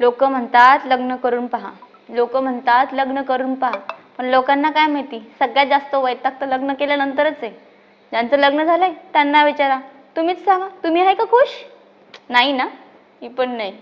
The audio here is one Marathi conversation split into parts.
लोक म्हणतात लग्न करून पहा. लोक म्हणतात लग्न करून पहा. पण लोकांना काय माहिती? सगळ्यात जास्त वैताग तर लग्न केल्यानंतरच आहे. ज्यांचं लग्न झालंय त्यांना विचारा. तुम्हीच सांगा. तुम्ही आहे का खुश? नाही ना? मी पण नाही.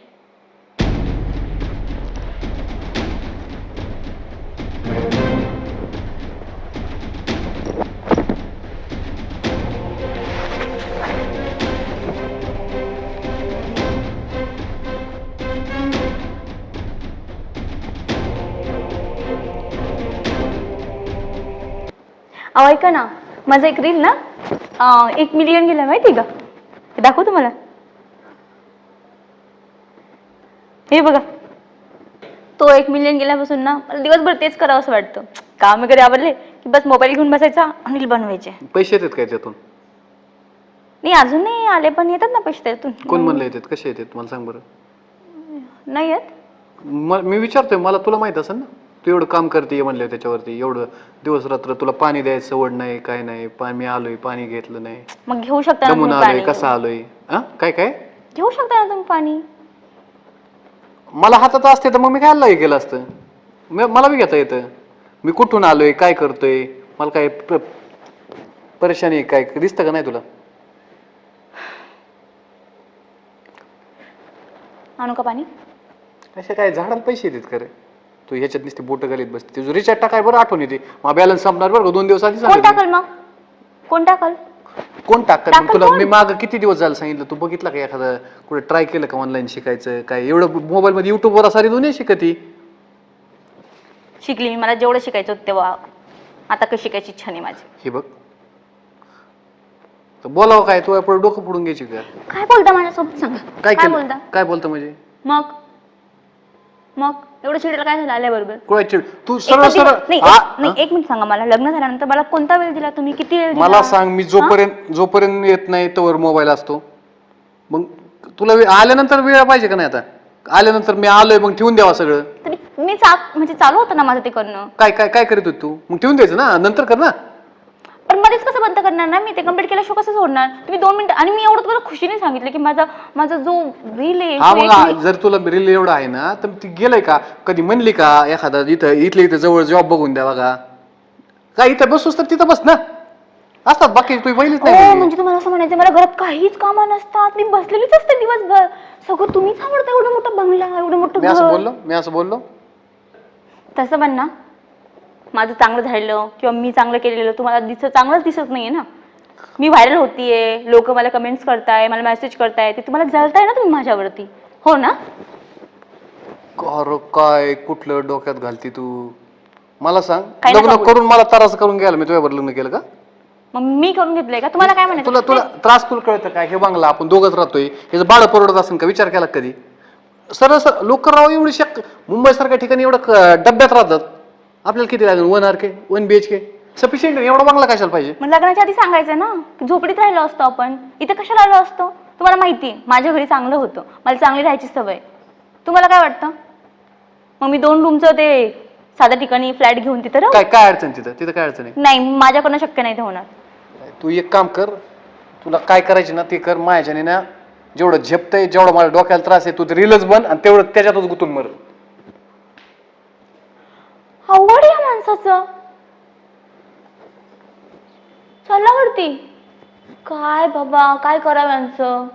अहो ऐका ना. माझं एक रील ना अं, एक मिलियन गेला माहिती का? ते दाखवतो मला हे बघा. तो एक मिलियन गेल्यापासून ना मला दिवसभर तेच करावं असं वाटतं. काम वगैरे आवडले की बस मोबाईल घेऊन बसायचा आणि बनवायचे. पैसे येतात काय त्यातून नाही अजून नाही आले पण येतात ना पैसे त्यातून. कोण म्हणलं येतात? कसे येतात? मला सांग बरं. नाही येत. म- मी विचारतोय मला तुला माहीत असेल ना? तू एवढं काम करते म्हणलं त्याच्यावरती. एवढं दिवस रात्र तुला पाणी द्यायचं सवड नाही काय नाही पा- मी आलोय पाणी घेतलं नाही. मग घेऊ शकता ना दमून तुम्ही आलोय पाणी? कसा आलोय? हा काय काय? घेऊ शकता ना तुम्ही पाणी? मला हातात असते तर मग मी काय हे केलं असतं? म- मला बी घेता येतं. मी कुठून आलोय काय करतोय? मला काय प- परेशानी आहे काय दिसतं का नाही तुला? आणू का पाणी? असे काय झाडाला पैसे येतात का रे? तू ह्याच्यात नुसते बोट घालीत बसते तुझं रिचार्ज टाकाय बरं आठवण येते. मग बॅलन्स संपणार बरं का? दोन दिवस आधी कोण सांगितलं. टाकल मग? कोण टाकल? कोण टाकतात मग टाकल तुला कोण? मी माग किती दिवस झालं सांगितलं? तू बघितलं का एखादं? कुठे ट्राय केलं का ऑनलाईन शिकायचं? काय? एवढं मोबाईल मध्ये युट्यूब वर सारी दुनिया शिकती. शिकली मी. मला जेवढं शिकायचं होतं तेव्हा. आता काही शिकायची इच्छा नाही माझी. हे बघ. तर बोलावं काय? तू आपण डोकं फोडून घ्यायची का? काय बोलता माझ्यासोबत सांगा? काय काय केलं? बोलता? काय बोलतं म्हणजे? मग? मग? एवढं शिकायला काय झालं आल्याबरोबर? कुणाची तू एक सरळ सरळ नाही आ- एक- नाही एक मिनिट सांगा मला. लग्न झाल्यानंतर मला कोणता वेळ दिला तुम्ही? किती वेळ दिला? मला सांग मी जोपर्यंत जोपर्यंत येत नाही तोवर मोबाईल असतो. मग तुला वे- आल्यानंतर वेळ पाहिजे का नाही आता? आल्यानंतर मी आलोय मग ठेवून द्यावा सगळं. तरी मी चा म्हणजे चालू होतं ना माझं ते करणं. काय काय काय करीत होती तू? मग ठेवून द्यायचं ना? नंतर कर ना. मध्येच कसं बंद करणार ना? मी ते कंप्लीट केल्याशिवाय कसं सोडणार? तुम्ही दोन मिनिटं आणि मी एवढं तुम्हाला खुशीने सांगितलं की माझा माझा जो रील आहे हा तो मग एक आ- मी- जर तुला रील एवढं आहे ना तर ती गेलंय का? कधी म्हणली का? एखादा इथं इथल्या इथं जवळ जॉब बघून द्या बघा. काय इथं बसूस तर तिथं बस ना. असतात बाकी तू पहिलीच हो नाही म्हणजे तुम्हाला असं म्हणायचं मला घरात काहीच कामं नसतात. मी बसलेलीच असते दिवसभर. सगळं तुम्हीच आवडतं एवढं मोठं बंगला एवढं मोठं मी असं घर. बोललो? मी असं बोललो? तसं पण ना. माझं चांगलं झालेलं किंवा मी चांगलं केलेलं तुम्हाला दिसत चांगलंच दिसत नाहीये ना. मी व्हायरल होतीये लोक मला कमेंट्स करताय मला मेसेज करताय ते तुम्हाला जळताय ना तुम्ही माझ्यावरती. हो ना? अरे काय कुठलं डोक्यात घालती तू? मला सांग. काय लग्न बोलू. करून मला त्रास करून घ्यायला मी तुझ्यावर लग्न केलं का? मग मी करून घेतलंय का? तुम्हाला काय म्हणायचं? तुला तुला त्रास तुला कळतं काय हे बांगला आपण दोघच राहतोय. याचं भाडं परवडत असेल का? विचार केला का कधी? सरळ सर लोक राव एवढी शक मुंबई सारख्या ठिकाणी एवढं क- डब्यात राहतात. आपल्याला किती लागेल? One R K one B H K sufficient एवढा बांगला कशाला पाहिजे? मग लग्नाच्या आधी सांगायचं ना? की झोपडीत राहिलो असतो आपण. इथे कशाला आलो असतो? तुम्हाला माहिती आहे माझ्या घरी चांगलं होतं. मला चांगली राहायची सवय. तुम्हाला काय वाटतं? मग मी दोन रूमचं ते साध्या ठिकाणी फ्लॅट घेऊन तिथं राहू? काय काय अडचण तिथं? तिथं काय अडचण आहे? नाही माझ्याकडनं शक्य नाही ते होणार. तू एक काम कर. तुला काय करायचे ना ते कर. माझ्याने ना जेवढं झेपतंय जेवढं मला डोक्याला त्रास आहे तू ते रीलच बन आणि तेवढं त्याच्यातच गुतून मर. अवघड या माणसाचं. चला वरती. काय बाबा काय करावं यांचं?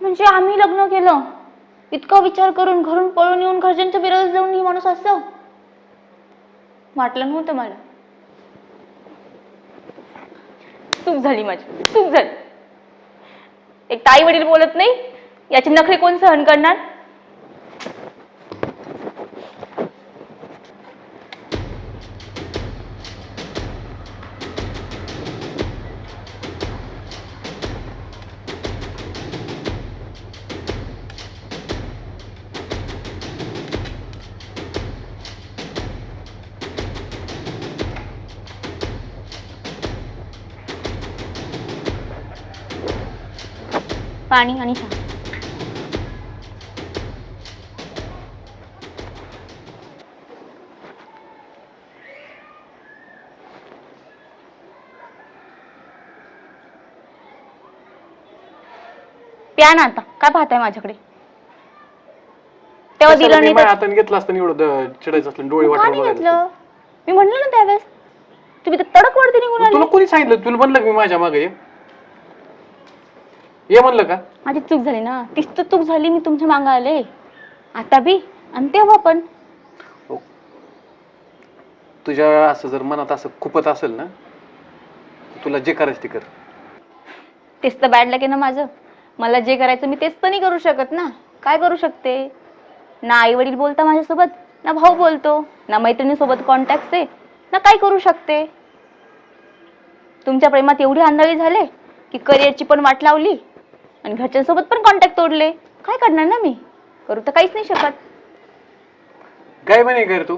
म्हणजे आम्ही लग्न केलं. इतका विचार करून घरून पळून येऊन घरच्यांच्या विरोधात जाऊन ही माणूस असं? वाटलं नव्हतं मला. चूक झाली माझी चूक झाली. एक ताई वडील बोलत नाही याची नखरे कोण सहन करणार? पाणी आणि चहा. प्या ना आता. काय पाहताय माझ्याकडे? तेव्हा दिलं नाही तर- हाताने घेतलं असतं एवढं द- चिडायचं असलं डोळे का वाटून नाही घेतलं? मी म्हणलं ना त्यावेळेस. तुम्ही तर तडक वरती निघून आले तुला कोणी सांगितलं? तुला म्हणलं का मी माझ्या मागे ये? ये म्हणलं का? माझी चूक झाली ना. तीच तर चूक झाली मी तुमच्या मागं आले आता बी आणि तेव्हा पण. हो. तुझ्या असं जर मनात असं खुपत असेल ना तुला जे करायचं ते कर. तेच तर बॅड लगे ना माझं. मला जे करायचं मी तेच तर नाही करू शकत ना. काय करू शकते? ना आई वडील बोलता माझ्यासोबत ना भाऊ बोलतो ना मैत्रिणीसोबत कॉन्टॅक्ट आहे ना काय करू शकते? तुमच्या प्रेमात एवढी आंधळी झाले की करिअरची पण वाट लावली. आणि घरच्यांसोबत पण कॉन्टॅक्ट तोडले. काय करणार ना मी? करू तर काहीच नाही शकत. काय म्हणे कर तू?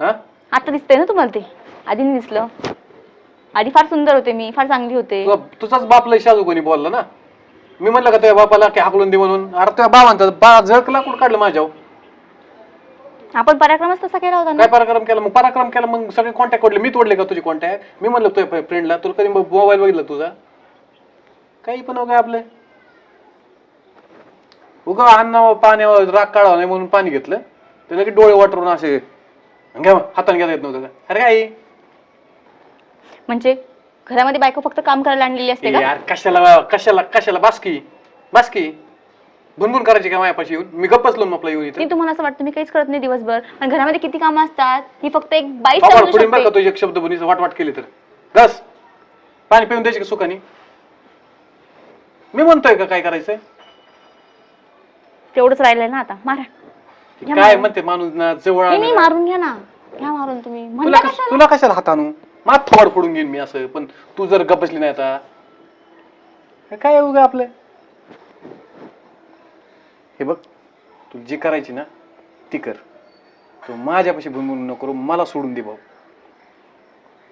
हा? आता दिसतंय ना तुम्हाला ते? आधी नाही दिसलं. आधी फार सुंदर होते मी फार चांगली होते. तुझा तुझाच बाप लय शाजू कोणी बोलला ना? मी म्हणलं का तुझ्या बापाला की हाकलून दे म्हणून? अरे तुझ्या बाबांचा बा झळकला कुठं काढलं माझ्यावर. आपण पराक्रमच तसा केला होता ना? काय पराक्रम केला? मग पराक्रम केला मग सगळे कॉन्टॅक्ट कडले मी तोडले का तुझे कॉन्टॅक्ट मी म्हणलं तुझ्या फ्रेंडला तुला कधी मोबाईल बघितला तुझा? काही पण काय आपलं. उगा अन्नावर पाण्यावर राग काढावा नाही म्हणून पाणी घेतलं. त्याला की डोळे वाटरून असे घ्या हाताने घेता येत नव्हतं का? अरे काय? म्हणजे घरामध्ये बायको फक्त काम करायला आणलेली असते का? यार कशाला कशाला कशाला? बासकी बासकी भुनभुन करायची का मायापाशी येऊन? मी गप्प बसलो ना आपला येऊन इथं. तुम्हाला असं वाटतं मी काहीच करत नाही दिवसभर. आणि घरामध्ये किती कामं असतात ही फक्त एक बाई पुढे बरं का शकते. तुझी एक शब्द बनीचं वाट वाट केली तर. गस पाणी पिऊन द्यायची का सुखानी? मी म्हणतोय का काय करायचंय? तेवढंच राहिलंय ना आता. मारा. घ्या काय मारून. म्हणते माणूस ना जवळ नाही नाही आलं. मारून घ्या ना. घ्या मारून तुम्ही. तुला कश- कशाला? तुला कशाला हात आणू? मात थोड फोडून घेईन मी असं पण तू जर गप बसली नाही आता हे काय उगा आपलं? हे बघ तू जी करायची ना ती कर. तू माझ्यापाशी भुनभुन नको करू मला सोडून दे भाऊ.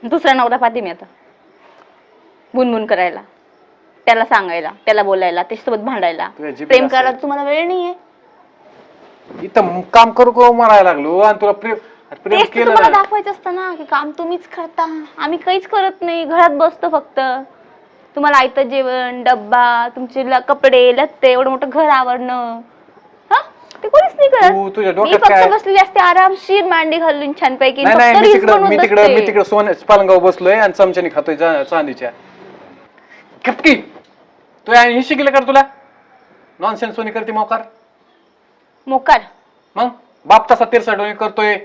दुसरा नवरा पाहते मी आता. बुनबुन करायला. त्याला सांगायला त्याला बोलायला त्याच्यासोबत भांडायला. तुझ्या जिभेला प्रेम करायला तुम्हाला वेळ नाहीये. इथं काम करू करू मारायला लागलो आणि तुला प्रेम अरे प्रेम तेच तर केलं तुम्हाला दाखवायचं असतं ना की काम तुम्हीच करता. आम्ही काहीच करत नाही घरात बसतो फक्त. तुम्हाला आयतं जेवण डब्बा तुमचे ल- कपडे लत्ते एवढं मोठं घर आवरणं. हा? ते कोणीच नाही तू करत तुझ्या मी डोक्यात फक्त काय बसलेली असते आरामशीर मांडी घालून छानपैकी. नाही फक्त मी reels तिकडं बनवत मी तिकडं मी. तिकडं सोन पालगाव बसलोय आणि चमच्याने खातोय चांदीच्या. खपकी तू आणि हे शिकले कर तुला. नॉनसेन्स सोनी करते मोकार. मोकार? मग? बाप तसा तिरसाटवणी करतोय.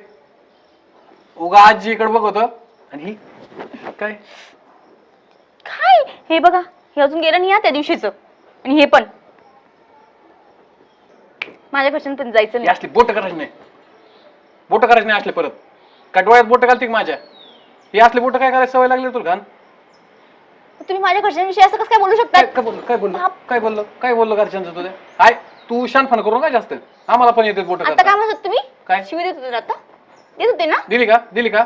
उगा आजी इकडे बघ होतं. आणि ही काय? काय? हे बघा हे अजून गेलं नाही हा त्या दिवशीच. आणि हे पण. माझ्या घरच्यांपर्यंत जायचं ही नाही. असली बोट करायची नाही. बोट करायची नाही असले परत. का डोळ्यात बोट घालते का माझ्या? ही असली बोट काय करायची सवय लागली तुला घाण? तुम्ही माझ्या घरच्यांविषयी असं कसं काय बोलू शकता? काय काय बोललो? काय बोललो? काय बोललो? काय बोललो घरच्यांचं तुझ्या काय तू शानफान करू नका जास्त. आम्हाला पण येते बोट आता काय म्हणत तुम्ही? काय? शिवी देत होते ना आता? देत होते ना? दिली का? दिली का?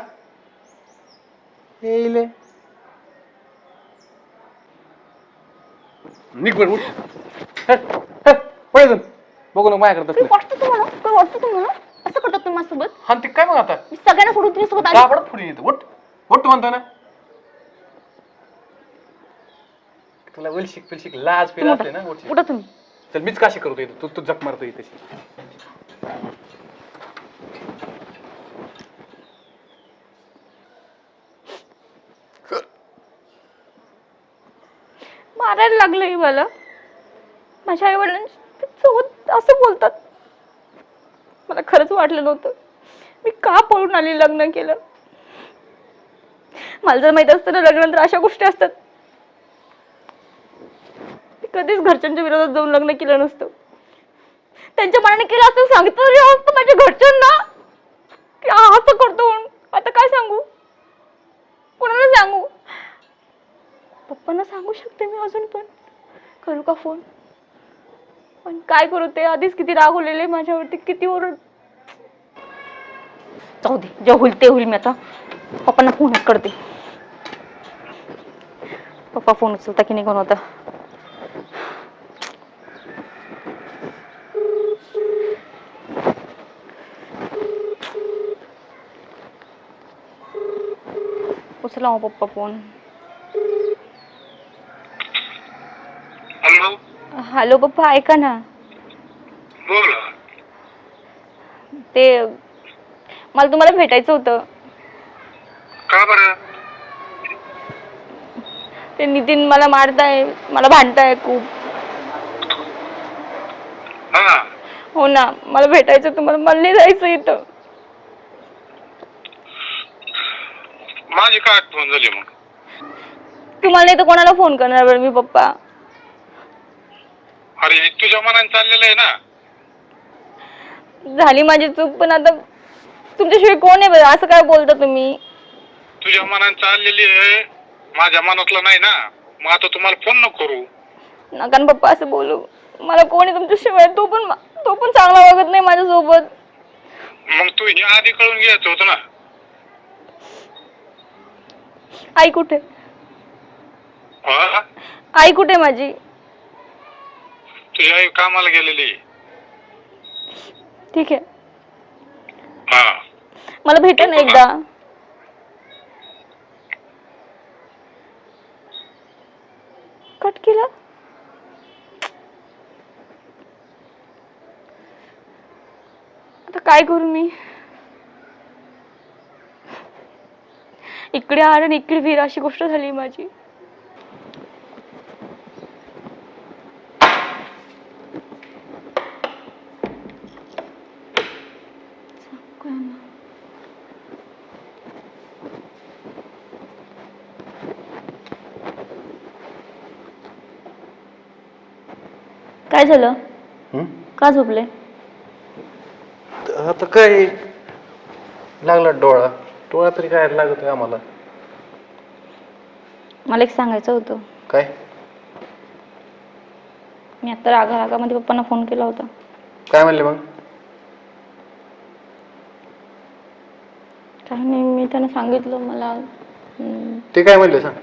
येईल. निघ बरं उठ. हट, हट, पळ इथून. बघू नको माझ्याकडे तसलं. वाटतं तुम्हाला? काही वाटतं तुम्हाला? असं करतात तुम्ही माझ्यासोबत? हा ते काय मग आता? मी सगळ्यांना सोडून तुम्ही सोबत आली. दाबडत पुढे येतं. उठ. उठ म्हणतो ना. तुला वलशिक पिलशिक लाज पिला असते ना उठ. कुठं तुम्ही? चल मीच काशी करतो इथं. तू तू जक मारतो इथे. मारायला लागलंय मला. माझ्या आई वडिलांसोबत असं बोलतात. मला खरंच वाटलं नव्हतं. मी का पळून आली लग्न केलं? मला जर माहीत असतं ना लग्नानंतर अशा गोष्टी असतात. कधीच घरच्यांच्या विरोधात जाऊन लग्न केलं नसतं. त्यांच्या मनाने केलं असं सांगितलं माझ्या घरच्यांना. की असं करतो आता काय सांगू? कोणाला सांगू? पप्पांना सांगू शकते मी अजून पण. करू का फोन पण काय करू ते आधीच किती रागवलेले माझ्यावरती किती ओरड. जाऊ दे जे होईल ते होईल मी आता. पप्पांना फोनच करते पप्पा फोन उचलता की नाही कोण होता हो पप्पा फोन हॅलो हॅलो पप्पा ऐका ना बोला ते मला तुम्हाला भेटायचं होतं. का बरं? ते नितीन मला मारताय मला भांडताय खूप. हा. हो ना मला भेटायचं होतं मला मला नाही जायचं इथं. माझी काय आठवण झाली मग? तुम्हाला नाही तर कोणाला फोन करणार बरं मी पप्पा? अरे हे तुझ्या मनाने चाललेलं आहे ना? झाली माझी चूक पण आता तुमच्याशिवाय कोण आहे बरं? असं काय बोलता तुम्ही? तुझ्या मनाने चाललेली आहे माझ्या मनातलं नाही ना? मग आता तुम्हाला फोन नको करू. नका ना पप्पा असं बोलू. मला कोण आहे तुमच्याशिवाय? तो पण तो पण चांगला वागत नाही माझ्यासोबत. मग तू हे आधी कळून घ्यायचं होतं ना? आई कुठे? हा? आई कुठे माझी? तुझी आई कामाला गेलेली. ठीक आहे. हा. मला भेटा ना एकदा. कट केला? आता काय करू मी? इकडे आड आणि इकडे फिर अशी गोष्ट झाली माझी. काय झालं? हं? का झोपले? आता काय? लागला डोळा. डोळा तरी काय लागत आम्हाला? मला एक सांगायचं होतं. काय? मी आता रागा रागामध्ये पप्पांना फोन केला होता. काय म्हणले मग? काही नाही मी त्यांना सांगितलं मला. हम्म, ते काय म्हणले सांग.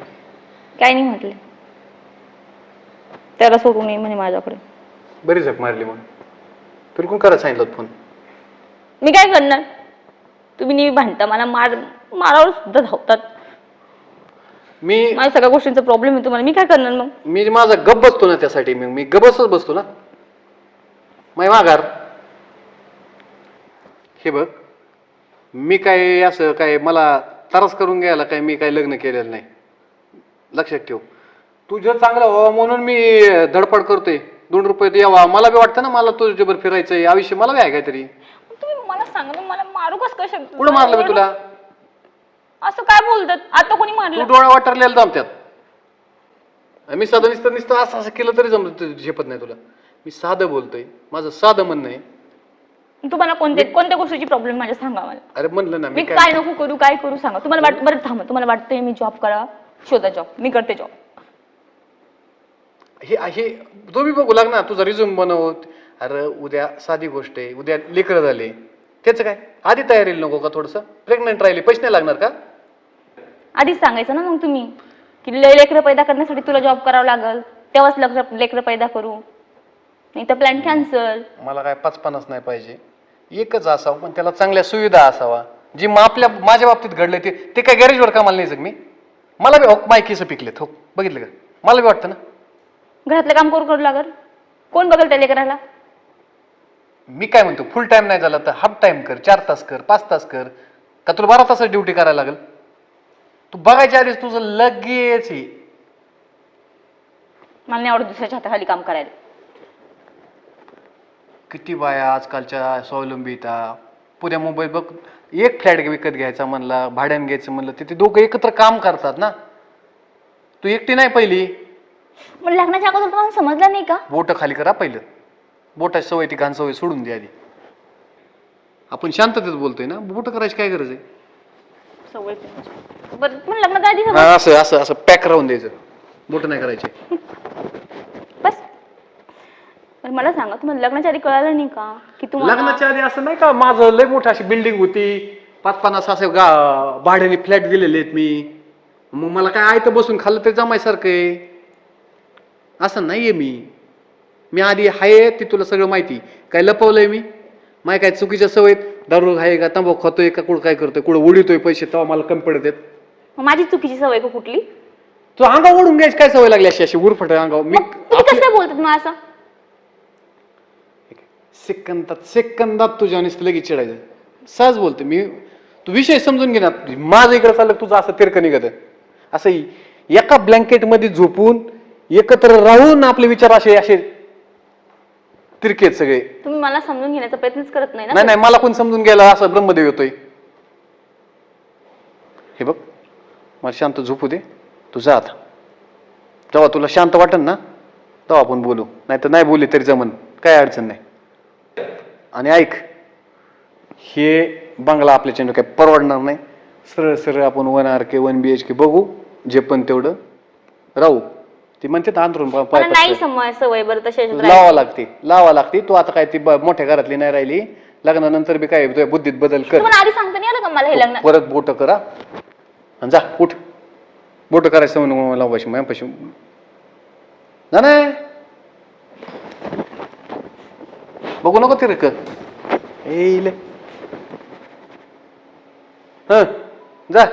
काही नाही म्हटले. त्याला सोडून ये म्हणे माझ्याकडे. बरी झक मारली मग. तुला कोण करायला सांगितलं होतं फोन मी काय करणार? तुम्ही नेहमी भांडता मला मार मारावर सुद्धा धावतात. मी माझ्या सगळ्या गोष्टींचा प्रॉब्लेम आहे तुम्हाला मी काय करणार मग? मी माझा गप बसतो ना त्यासाठी मी. मी गबसच बसतो ना. मै माघार. हे बघ. मी काय असं काय मला त्रास करून घ्यायला काय मी काय लग्न केलेलं नाही. लक्षात ठेव. तुझं चांगलं व्हावं म्हणून मी धडपड करतोय. दोन रुपये द्यावा मला बी वाटतं ना मला तुझ्यावर फिरायचंय. आयुष्य मला बी आहे काहीतरी. तुम्ही मला सांगा मला मारू कस काय शकतो? कुठं मारलं मी तुला? असं काय बोलतात? आता कोणी तू मारलं डोळा वाटरलेला जमत्यात मी साधं नुसतं नुसतं असं असं केलं तरी जमत झेपत नाही तुला. मी साधं बोलतोय. माझं साधं म्हणणं आहे. तुम्हाला कोणत्या कोणत्या गोष्टीची प्रॉब्लेम माझ्या सांगा मला? अरे म्हणलं ना मी मी काय काय नको करू काय करू सांगा. तुम्हाला वाट बरं थांबा तुम्हाला वाटतंय मी जॉब करा शोधा जॉब मी करते जॉब हे हे तो बी बघू लाग ना तुझा रिझ्यूम बनव. अरे उद्या साधी गोष्ट आहे. उद्या लेकरं झाले. त्याचं काय? आधी तयारीला नको का थोडंसं? प्रेग्नंट राहिली पैसे नाही लागणार का? आधीच सांगायचं ना मग तुम्ही की लय लेकरं पैदा करण्यासाठी तुला जॉब करावं लागल तेव्हाच लेकरं लेकरं पैदा करू. नाही तर प्लॅन कॅन्सल मला काय पाच पन्नास नाही पाहिजे. एकच असावं पण त्याला चांगल्या सुविधा असावा. जी मग आपल्या माझ्या बाबतीत घडलं ते ते काय गॅरेजवर कामाला नाही मी. मला बी हो मायकीचं पिकलेत हो बघितलं का? मला बी वाटतं ना. घरातलं काम करू करू लागल. कोण बघल त्या लेकराला? मी काय म्हणतो फुल टाइम नाही झाला तर हाफ टाइम कर चार तास कर पाच तास कर. का तुला बारा तास ड्युटी करायला लागेल? तू बघायच्या आधीच तुझं लगेच हे. मला नाही आवडत दुसऱ्याच्या हाताखाली काम करायला. किती बाया आजकालच्या स्वावलंबीता पुण्या मुंबईत बघ एक फ्लॅट विकत घ्यायचा म्हणला भाड्यानं घ्यायचं म्हणलं तिथे दोघं एकत्र काम करतात ना. तू एकटी नाही पहिली? मग लग्नाच्या अगोदर तुम्हाला समजलं नाही का? बोटं खाली करा पहिलं. बोटाची सवय ती घाण सवय सोडून द्या आधी. आपण शांततेत बोलतोय ना बोटं करायची काय गरज आहे? सवय. बरं लग्न काय आधी हा, असं असं असं पॅक राहून द्यायचं. बोटं नाही करायचे. बस. पण मला सांगा तुम्हाला लग्नाच्या आधी कळालं नाही का की तुम्हाला लग्नाच्या आधी असं नाही का माझं लय मोठी अशी बिल्डिंग होती. पाच पन्नास असे गा भाड्याने फ्लॅट दिलेले आहेत मी. मग मला काय आयतं बसून खाल्लं तरी जमायसारखं आहे. असं नाहीये मी. मी आधी आहे ते तुला सगळं माहिती. काय लपवलंय मी? माय काय चुकीच्या सवयीत दारू आहे का तंबाखू खातोय का कुठं काय करतोय कुठं उडीतोय पैसे तेव्हा मला कमी पडत आहेत. मग माझी चुकीची सवय का कुठली? तू अंगा ओढून घ्यायची काय सवय लागली अशी अशी उरफट अंगावर? मी मग तुम्ही कसं काय बोलतात मग असं? सेकंदात सेकंदात तुझ्या नुसतं लगेच चिडायचं. सहज बोलतो मी. तू विषय समजून घे ना. माझं इकडे चाललं तुझं असं तिरकं निघत असं एका ब्लँकेटमध्ये झोपून एकत्र राहून आपले विचार असे असे तिरके आहेत सगळे. तुम्ही मला समजून घेण्याचा प्रयत्नच करत नाही ना नाही नाही मला कोण समजून गेला असं ब्रह्मदेव येतोय. हे बघ मला शांत झोपू दे. तू जा आता. जेव्हा तुला शांत वाटेल ना तेव्हा आपण बोलू. नाही तर नाही बोलली तरी जमन. काय अडचण नाही. आणि ऐक हे बंगला आपल्या चेंडू काय परवडणार नाही. सरळ सरळ आपण one R K one B H K बघू जे पण तेवढं. राहू. ती म्हणते ना अंतरून पा- पाय नाही. समज सवय बरं तशी लावा लागते लावा लागते. तू आता काय ती ब- मोठ्या घरातली नाही राहिली. लग्नानंतर बी काय तुझ्या बुद्धीत बदल कर. तुम्हाला आधी सांगता नाही आलं का मला हे लग्न? परत बोट करा. आणि जा उठ. बोट करायचं म्हणून लावायची माझ्यापाशी ना नाही बघू नको तिरक. येईल हं जा.